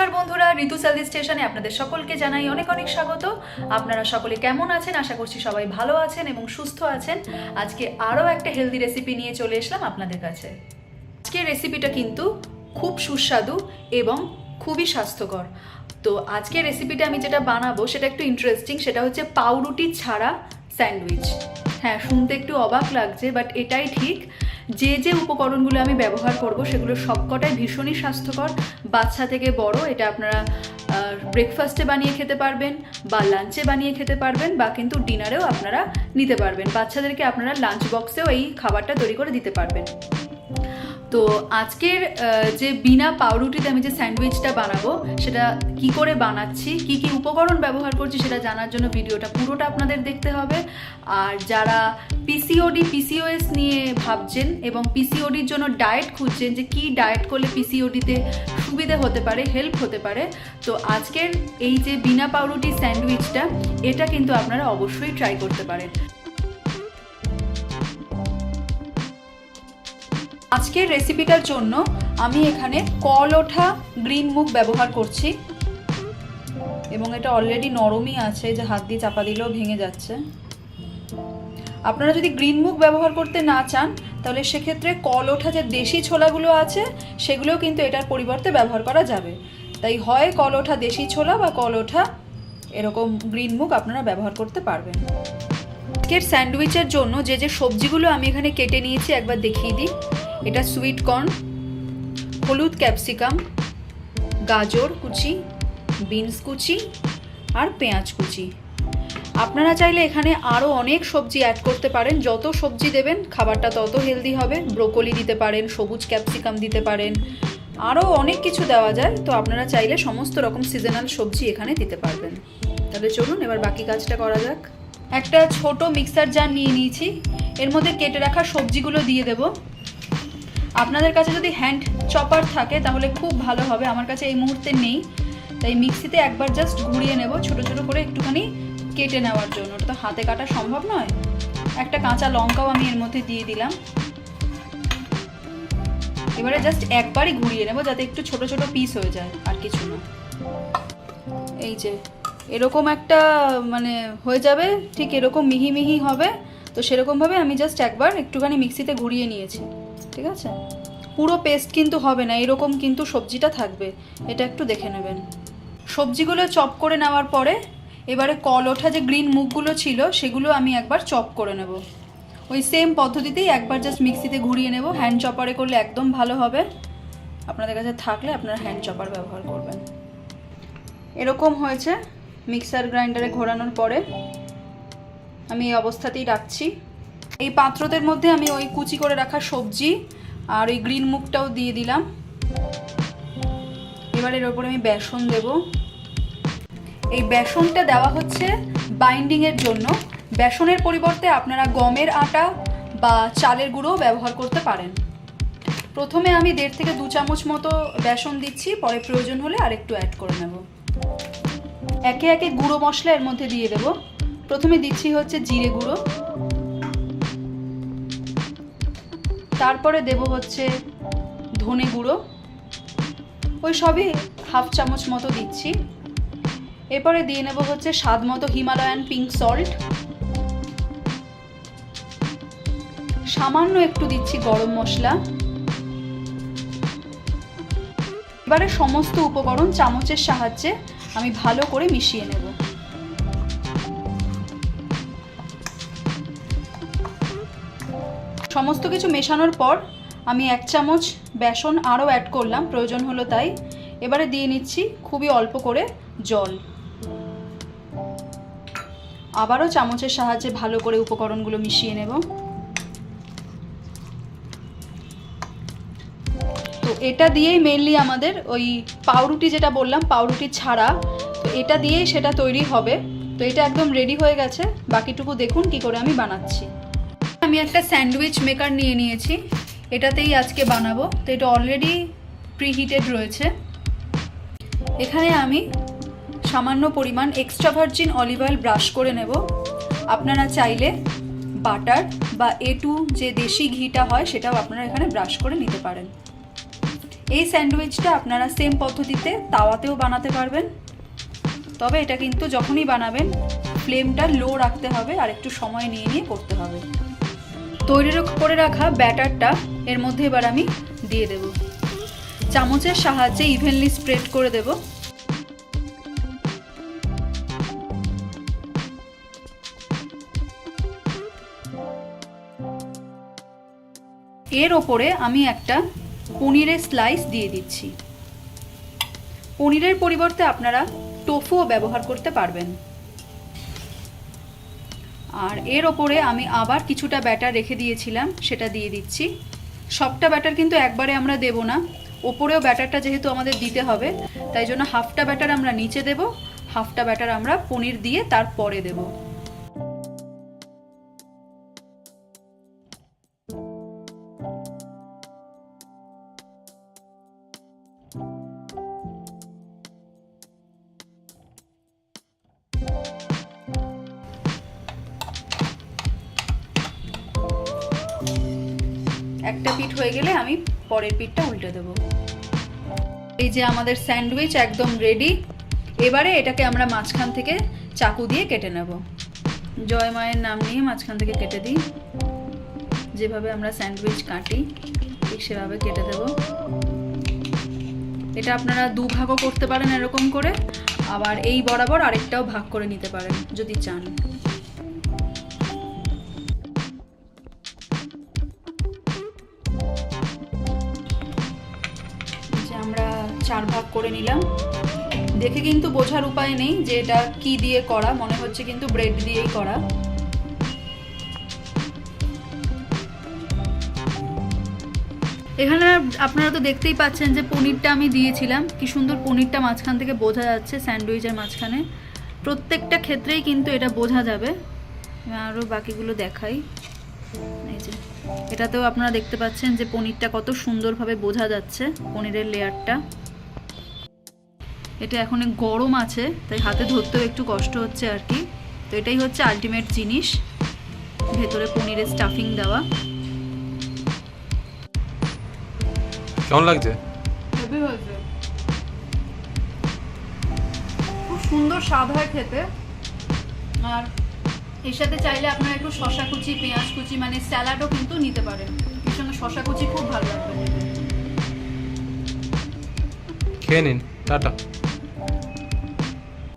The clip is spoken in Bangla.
নমস্কার বন্ধুরা, ঋতু সেলদি স্টেশনে আপনাদের সকলকে জানাই অনেক অনেক স্বাগত। আপনারা সকলে কেমন আছেন? আশা করছি সবাই ভালো আছেন এবং সুস্থ আছেন। আজকে আরও একটা হেলদি রেসিপি নিয়ে চলে এসলাম আপনাদের কাছে। আজকের রেসিপিটা কিন্তু খুব সুস্বাদু এবং খুবই স্বাস্থ্যকর। তো আজকের রেসিপিটা আমি যেটা বানাবো, সেটা একটু ইন্টারেস্টিং সেটা হচ্ছে পাউরুটি ছাড়া স্যান্ডউইচ। হ্যাঁ শুনতে একটু অবাক লাগছে বাট এটাই ঠিক। যে যে উপকরণগুলো আমি ব্যবহার করব, সেগুলো সবকটাই ভীষণই স্বাস্থ্যকর। বাচ্চা থেকে বড়, এটা আপনারা ব্রেকফাস্টে বানিয়ে খেতে পারবেন বা লাঞ্চে বানিয়ে খেতে পারবেন বা কিন্তু ডিনারেও আপনারা নিতে পারবেন। বাচ্চাদেরকে আপনারা লাঞ্চ বক্সেও এই খাবারটা তৈরি করে দিতে পারবেন। তো আজকের যে বিনা পাউরুটিতে আমি যে স্যান্ডউইচটা বানাবো, সেটা কি করে বানাচ্ছি, কি কি উপকরণ ব্যবহার করছি সেটা জানার জন্য ভিডিওটা পুরোটা আপনাদের দেখতে হবে। আর যারা পিসিওডি পিসিওএস নিয়ে ভাবছেন এবং পিসিওডির জন্য ডায়েট খুঁজছেন যে কি ডায়েট করলে পিসিওডিতে সুবিধে হতে পারে, হেল্প হতে পারে, তো আজকের এই যে বিনা পাউরুটি স্যান্ডউইচটা, এটা কিন্তু আপনারা অবশ্যই ট্রাই করতে পারেন। আজকের রেসিপিটার জন্য আমি এখানে কল ওঠা গ্রিন মুগ ব্যবহার করছি। এবং এটা অলরেডি নরমই আছে যে হাত দিয়ে চাপা দিলেও ভেঙে যাচ্ছে। আপনারা যদি গ্রিন মুগ ব্যবহার করতে না চান, তাহলে সেক্ষেত্রে কল ওঠা যে দেশি ছোলাগুলো আছে, সেগুলোও কিন্তু এটার পরিবর্তে ব্যবহার করা যাবে। তাই হয় কল ওঠা দেশি ছোলা বা কল ওঠা এরকম গ্রিন মুগ আপনারা ব্যবহার করতে পারবেন। আজকের স্যান্ডউইচের জন্য যে যে সবজিগুলো আমি এখানে কেটে নিয়েছি, একবার দেখিয়ে দিই। এটা সুইট কর্ন হলুদ ক্যাপসিকাম গাজর কুচি বিনস কুচি আর পেঁয়াজ কুচি। আপনারা চাইলে এখানে আরও অনেক সবজি অ্যাড করতে পারেন। যত সবজি দেবেন, খাবারটা তত হেলদি হবে। ব্রোকলি দিতে পারেন, সবুজ ক্যাপসিকাম দিতে পারেন। আরও অনেক কিছু দেওয়া যায়। তো আপনারা চাইলে সমস্ত রকম সিজনাল সবজি এখানে দিতে পারবেন। তাহলে চলুন, এবার বাকি কাজটা করা যাক। একটা ছোট মিক্সার জার নিয়ে নিয়েছি। এর মধ্যে কেটে রাখা সবজিগুলো দিয়ে দেবো। আপনাদের কাছে যদি হ্যান্ড চপার থাকে, তাহলে খুব ভালো হবে। আমার কাছে এই মুহূর্তে নেই। তাই মিক্সিতে একবার জাস্ট ঘুরিয়ে নেব, ছোট ছোট করে একটুখানি কেটে নেওয়ার জন্য। ওটা তো হাতে কাটা সম্ভব নয়। একটা কাঁচা লঙ্কাও আমি এর মধ্যে দিয়ে দিলাম। এবারে জাস্ট একবারই ঘুরিয়ে নেব, যাতে একটু ছোট ছোট পিস হয়ে যায়, আর কিছু না। এই যে, এরকম একটা মানে হয়ে যাবে। ঠিক এরকম মিহি মিহি হবে। তো সেরকমভাবে আমি জাস্ট একবার একটুখানি মিক্সিতে ঘুরিয়ে নিয়েছি। ঠিক আছে? পুরো পেস্ট কিন্তু হবে না, এরকম কিন্তু সবজিটা থাকবে। এটা একটু দেখে নেবেন। সবজিগুলো চপ করে নেওয়ার পরে, এবারে কল ওঠা যে গ্রিন মুখগুলো ছিল, সেগুলো আমি একবার চপ করে নেব। ওই সেম পদ্ধতিতেই একবার জাস্ট মিক্সিতে ঘুরিয়ে নেব। হ্যান্ড চপারে করলে একদম ভালো হবে। আপনাদের কাছে থাকলে আপনারা হ্যান্ড চপার ব্যবহার করবেন। এরকম হয়েছে মিক্সার গ্রাইন্ডারে ঘোরানোর পরে। আমি এই অবস্থাতেই রাখছি। এই পাত্রদের মধ্যে আমি ওই কুচি করে রাখা সবজি আর ওই গ্রিন মুখটাও দিয়ে দিলাম। এবার এর ওপরে আমি বেসন দেব। এই বেসনটা দেওয়া হচ্ছে বাইন্ডিংয়ের জন্য। বেসনের পরিবর্তে আপনারা গমের আটা বা চালের গুঁড়ো ব্যবহার করতে পারেন। প্রথমে আমি দেড় থেকে দু চামচ মতো বেসন দিচ্ছি, পরে প্রয়োজন হলে আরেকটু অ্যাড করে নেব। একে একে গুঁড়ো মশলা এর মধ্যে দিয়ে দেব। প্রথমে দিচ্ছি হচ্ছে জিরে গুঁড়ো। তারপরে দেব হচ্ছে ধনে গুঁড়ো। ওই সবই হাফ চামচ মতো দিচ্ছি। এরপরে দিয়ে নেব হচ্ছে স্বাদ মতো হিমালয়ান পিঙ্ক সল্ট। সামান্য একটু দিচ্ছি গরম মশলা। এবারে সমস্ত উপকরণ চামচের সাহায্যে আমি ভালো করে মিশিয়ে নেব। সমস্ত কিছু মেশানোর পর আমি এক চামচ বেসন আরও অ্যাড করলাম, প্রয়োজন হলো তাই। এবারে দিয়ে নিচ্ছি খুবই অল্প করে জল। আবারও চামচের সাহায্যে ভালো করে উপকরণগুলো মিশিয়ে নেব। তো এটা দিয়েই মেনলি আমাদের ওই পাউরুটি যেটা বললাম, পাউরুটি ছাড়া, তো এটা দিয়েই সেটা তৈরি হবে। তো এটা একদম রেডি হয়ে গেছে। বাকিটুকু দেখুন কি করে আমি বানাচ্ছি। আমি একটা স্যান্ডউইচ মেকার নিয়ে নিয়েছি। এটাতেই আজকে বানাবো। তো এটা অলরেডি প্রিহিটেড রয়েছে। এখানে আমি সামান্য পরিমাণ extra virgin olive oil brush করে নেব। আপনারা চাইলে বাটার বা এ টু যে দেশি ঘিটা হয়, সেটাও আপনারা এখানে ব্রাশ করে নিতে পারেন। এই স্যান্ডউইচটা আপনারা সেম পদ্ধতিতে তাওয়াতেও বানাতে পারবেন। তবে এটা কিন্তু যখনই বানাবেন ফ্লেমটা লো রাখতে হবে আর একটু সময় নিয়ে নিয়ে করতে হবে। তৈরি করে রাখা ব্যাটারটা এর মধ্যে এবার আমি দিয়ে দেব। চামচের সাহায্যে ইভেনলি স্প্রেড করে দেব। এর ওপরে আমি একটা পনিরের স্লাইস দিয়ে দিচ্ছি। পনিরের পরিবর্তে আপনারা টোফুও ব্যবহার করতে পারবেন। আর এর ওপরে আমি আবার কিছুটা ব্যাটার রেখে দিয়েছিলাম, সেটা দিয়ে দিচ্ছি। সবটা ব্যাটার কিন্তু একবারে আমরা দেব না। ওপরেও ব্যাটারটা যেহেতু আমাদের দিতে হবে, তাই জন্য হাফটা ব্যাটার আমরা নিচে দেব, হাফটা ব্যাটার আমরা পনির দিয়ে তারপরে দেব। একটা পিঠ হয়ে গেলে আমি পরের পিঠটা উল্টে দেব। এই যে আমাদের স্যান্ডউইচ একদম রেডি, এবারে এটাকে আমরা মাঝখান থেকে চাকু দিয়ে কেটে নেব। জয় মায়ের নাম নিয়ে মাঝখান থেকে কেটে দিই। যেভাবে আমরা স্যান্ডউইচ কাটি, ঠিক সেভাবে কেটে দেব। এটা আপনারা দু ভাগও করতে পারেন এরকম করে, আবার এই বরাবর আরেকটাও ভাগ করে নিতে পারেন, যদি চান। চার ভাগ করে নিলাম। দেখে কিন্তু বোঝার উপায় নেই যে এটা কি দিয়ে করা, মনে হচ্ছে কিন্তু ব্রেড দিয়েই করা। এখানে আপনারা তো দেখতেই পাচ্ছেন যে পনিরটা আমি দিয়েছিলাম। কি সুন্দর পনিরটা মাঝখান থেকে বোঝা যাচ্ছে স্যান্ডউইচের মাঝখানে। প্রত্যেকটা ক্ষেত্রেই কিন্তু এটা বোঝা যাবে। আরও বাকিগুলো দেখাই। এই যে, এটাতেও আপনারা দেখতে পাচ্ছেন যে পনিরটা কত সুন্দরভাবে বোঝা যাচ্ছে, পনিরের লেয়ারটা। এটা এখন গরম আছে তাই হাতে ধরতেও একটু কষ্ট হচ্ছে আর কি। তো এটাই হচ্ছে আলটিমেট জিনিস ভেতরে পনিরের স্টাফিং দেওয়া। কেমন লাগছে? খুব সুন্দর স্বাদ হয় খেতে। আর এর সাথে চাইলে আপনারা একটু শশা কুচি পেঁয়াজ কুচি মানে স্যালাডও কিন্তু নিতে পারেন। এর সঙ্গে শশা কুচি খুব ভালো লাগবে। খেয়ে নিন টাটা।